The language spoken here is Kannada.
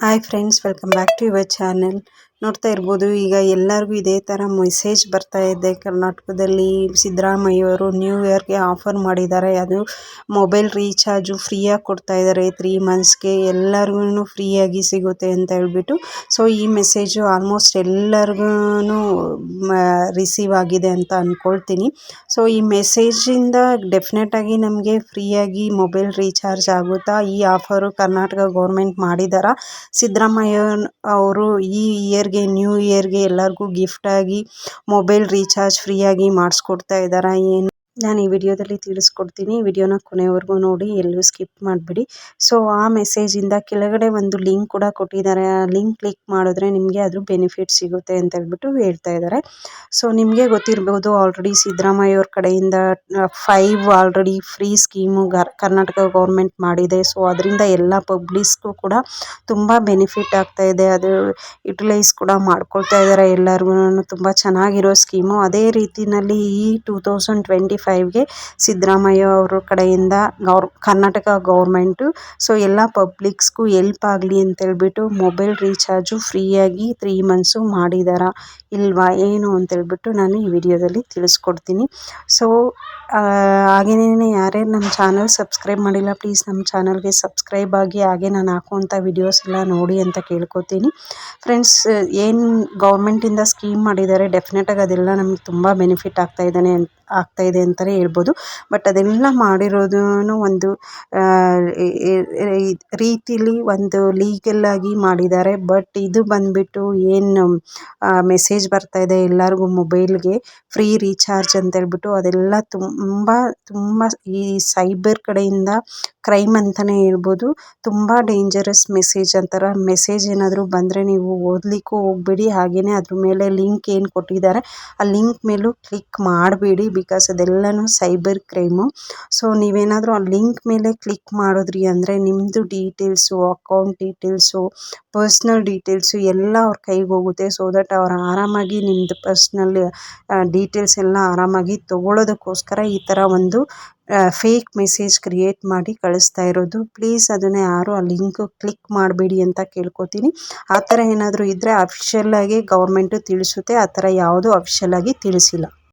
Hi friends welcome back to your channel ನೋಡ್ತಾ ಇರ್ಬೋದು. ಈಗ ಎಲ್ಲರಿಗೂ ಇದೇ ಥರ ಮೆಸೇಜ್ ಬರ್ತಾ ಇದೆ. ಕರ್ನಾಟಕದಲ್ಲಿ ಸಿದ್ದರಾಮಯ್ಯವರು ನ್ಯೂ ಇಯರ್ಗೆ ಆಫರ್ ಮಾಡಿದ್ದಾರೆ. ಅದು ಮೊಬೈಲ್ ರೀಚಾರ್ಜು ಫ್ರೀಯಾಗಿ ಕೊಡ್ತಾ ಇದ್ದಾರೆ. ತ್ರೀ ಮಂತ್ಸ್ಗೆ ಎಲ್ಲರಿಗೂ ಫ್ರೀಯಾಗಿ ಸಿಗುತ್ತೆ ಅಂತ ಹೇಳ್ಬಿಟ್ಟು. ಸೊ ಈ ಮೆಸೇಜು ಆಲ್ಮೋಸ್ಟ್ ಎಲ್ಲರಿಗೂ ರಿಸೀವ್ ಆಗಿದೆ ಅಂತ ಅಂದ್ಕೊಳ್ತೀನಿ ಸೊ ಈ ಮೆಸೇಜಿಂದ ಡೆಫಿನೆಟಾಗಿ ನಮಗೆ ಫ್ರೀಯಾಗಿ ಮೊಬೈಲ್ ರೀಚಾರ್ಜ್ ಆಗುತ್ತಾ? ಈ ಆಫರು ಕರ್ನಾಟಕ ಗೌರ್ಮೆಂಟ್ ಮಾಡಿದಾರಾ ಸಿದ್ದರಾಮಯ್ಯ ಅವರು ಈ ಇಯರ್ಗೆ ನ್ಯೂ ಇಯರ್ಗೆ ಎಲ್ಲರಿಗೂ ಆಗಿ ಮೊಬೈಲ್ ರೀಚಾರ್ಜ್ ಫ್ರೀಯಾಗಿ ಮಾಡಿಸ್ಕೊಡ್ತಾ ಇದ್ದಾರಾ ಏನು? ನಾನು ಈ ವಿಡಿಯೋದಲ್ಲಿ ತಿಳಿಸ್ಕೊಡ್ತೀನಿ. ವಿಡಿಯೋನ ಕೊನೆವರೆಗೂ ನೋಡಿ, ಎಲ್ಲೂ ಸ್ಕಿಪ್ ಮಾಡಿಬಿಡಿ. ಸೊ ಆ ಮೆಸೇಜಿಂದ ಕೆಳಗಡೆ ಒಂದು ಲಿಂಕ್ ಕೂಡ ಕೊಟ್ಟಿದ್ದಾರೆ. ಆ ಲಿಂಕ್ ಕ್ಲಿಕ್ ಮಾಡಿದ್ರೆ ನಿಮಗೆ ಅದ್ರ ಬೆನಿಫಿಟ್ ಸಿಗುತ್ತೆ ಅಂತ ಹೇಳ್ಬಿಟ್ಟು ಹೇಳ್ತಾ ಇದ್ದಾರೆ. ಸೊ ನಿಮಗೆ ಗೊತ್ತಿರ್ಬೋದು ಆಲ್ರೆಡಿ ಸಿದ್ದರಾಮಯ್ಯ ಅವ್ರ ಕಡೆಯಿಂದ five already free scheme Karnataka government ಮಾಡಿದೆ. ಸೊ ಅದರಿಂದ ಎಲ್ಲ ಪಬ್ಲಿಕ್ಸ್ಗೂ ಕೂಡ ತುಂಬ ಬೆನಿಫಿಟ್ ಆಗ್ತಾ ಇದೆ. ಅದು ಯುಟಿಲೈಸ್ ಕೂಡ ಮಾಡ್ಕೊಳ್ತಾ ಇದ್ದಾರೆ ಎಲ್ಲರಿಗೂ ತುಂಬ ಚೆನ್ನಾಗಿರೋ ಸ್ಕೀಮು ಅದೇ ರೀತಿಯಲ್ಲಿ ಈ ಟೂ ತೌಸಂಡ್ ಟ್ವೆಂಟಿ ಫೈವ್ಗೆ ಸಿದ್ದರಾಮಯ್ಯ ಅವರ ಕಡೆಯಿಂದ ಗೌರ್, ಕರ್ನಾಟಕ ಗೌರ್ಮೆಂಟು. ಸೊ, ಎಲ್ಲ ಪಬ್ಲಿಕ್ಸ್ಗೂ ಎಲ್ಪ್ ಆಗಲಿ ಅಂತೇಳ್ಬಿಟ್ಟು ಮೊಬೈಲ್ ರೀಚಾರ್ಜು ಫ್ರೀಯಾಗಿ ತ್ರೀ ಮಂತ್ಸು ಮಾಡಿದಾರ ಇಲ್ವಾ ಏನು ಅಂತೇಳ್ಬಿಟ್ಟು ನಾನು ಈ ವಿಡಿಯೋದಲ್ಲಿ ತಿಳಿಸ್ಕೊಡ್ತೀನಿ. ಸೊ ಹಾಗೇನೇ ಯಾರ್ಯಾರು ನಮ್ಮ ಚಾನಲ್ ಸಬ್ಸ್ಕ್ರೈಬ್ ಮಾಡಿಲ್ಲ ಪ್ಲೀಸ್ ನಮ್ಮ ಚಾನಲ್ಗೆ ಸಬ್ಸ್ಕ್ರೈಬ್ ಆಗಿ ಹಾಗೆ ನಾನು ಹಾಕುವಂಥ ವಿಡಿಯೋಸ್ ಎಲ್ಲ ನೋಡಿ ಅಂತ ಕೇಳ್ಕೊತೀನಿ. ಫ್ರೆಂಡ್ಸ್, ಏನು ಗೌರ್ಮೆಂಟಿಂದ ಸ್ಕೀಮ್ ಮಾಡಿದ್ದಾರೆ ಡೆಫಿನೆಟಾಗಿ ಅದೆಲ್ಲ ನಮ್ಗೆ ತುಂಬ ಬೆನಿಫಿಟ್ ಆಗ್ತಾ ಆಗ್ತಾ ಇದೆ ಅಂತಲೇ ಹೇಳ್ಬೋದು. ಬಟ್ ಅದೆಲ್ಲ ಮಾಡಿರೋದೂ ಒಂದು ರೀತಿಲಿ ಒಂದು ಲೀಗಲ್ ಆಗಿ ಮಾಡಿದ್ದಾರೆ. ಬಟ್ ಇದು ಬಂದುಬಿಟ್ಟು ಏನು ಮೆಸೇಜ್ ಬರ್ತಾ ಇದೆ ಎಲ್ಲರಿಗೂ ಮೊಬೈಲ್ಗೆ ಫ್ರೀ ರೀಚಾರ್ಜ್ ಅಂತ ಹೇಳ್ಬಿಟ್ಟು ಅದೆಲ್ಲ ತುಂಬ ತುಂಬ ಈ ಸೈಬರ್ ಕಡೆಯಿಂದ ಕ್ರೈಮ್ ಅಂತಾನೆ ಹೇಳ್ಬೋದು. ತುಂಬಾ ಡೇಂಜರಸ್ ಮೆಸೇಜ್ ಅಂತರ. ಮೆಸೇಜ್ ಏನಾದರೂ ಬಂದರೆ ನೀವು ಓದಲಿಕ್ಕೂ ಹೋಗಬೇಡಿ. ಹಾಗೇನೇ ಅದ್ರ ಮೇಲೆ ಲಿಂಕ್ ಏನು ಕೊಟ್ಟಿದ್ದಾರೆ, ಆ ಲಿಂಕ್ ಮೇಲೂ ಕ್ಲಿಕ್ ಮಾಡಬೇಡಿ ಬಿಕಾಸ್ ಅದೆಲ್ಲನೂ ಸೈಬರ್ ಕ್ರೈಮು ಸೊ ನೀವೇನಾದರೂ ಆ ಲಿಂಕ್ ಮೇಲೆ ಕ್ಲಿಕ್ ಮಾಡಿದ್ರಿ ಅಂದರೆ ನಿಮ್ಮದು details account details personal details ಎಲ್ಲ ಅವ್ರ ಕೈಗೆ ಹೋಗುತ್ತೆ. ಸೊ ದಟ್ ಅವ್ರು ಆರಾಮಾಗಿ ನಿಮ್ಮದು ಪರ್ಸ್ನಲ್ ಡೀಟೇಲ್ಸ್ ಎಲ್ಲ ಆರಾಮಾಗಿ ತಗೊಳ್ಳೋದಕ್ಕೋಸ್ಕರ ಈ ಥರ ಒಂದು ಫೇಕ್ ಮೆಸೇಜ್ ಕ್ರಿಯೇಟ್ ಮಾಡಿ ಕಳಿಸ್ತಾ ಇರೋದು. ಪ್ಲೀಸ್ ಅದನ್ನು ಯಾರು ಆ ಲಿಂಕ್ ಕ್ಲಿಕ್ ಮಾಡಬೇಡಿ ಅಂತ ಕೇಳ್ಕೊತೀನಿ. ಆ ಥರ ಏನಾದರೂ ಇದ್ದರೆ ಅಫಿಷಿಯಲ್ಲಾಗಿ ಗೌರ್ಮೆಂಟು ತಿಳಿಸುತ್ತೆ. ಆ ಥರ ಯಾವುದೂ ಅಫಿಷಿಯಲ್ಲಾಗಿ ತಿಳಿಸಿಲ್ಲ.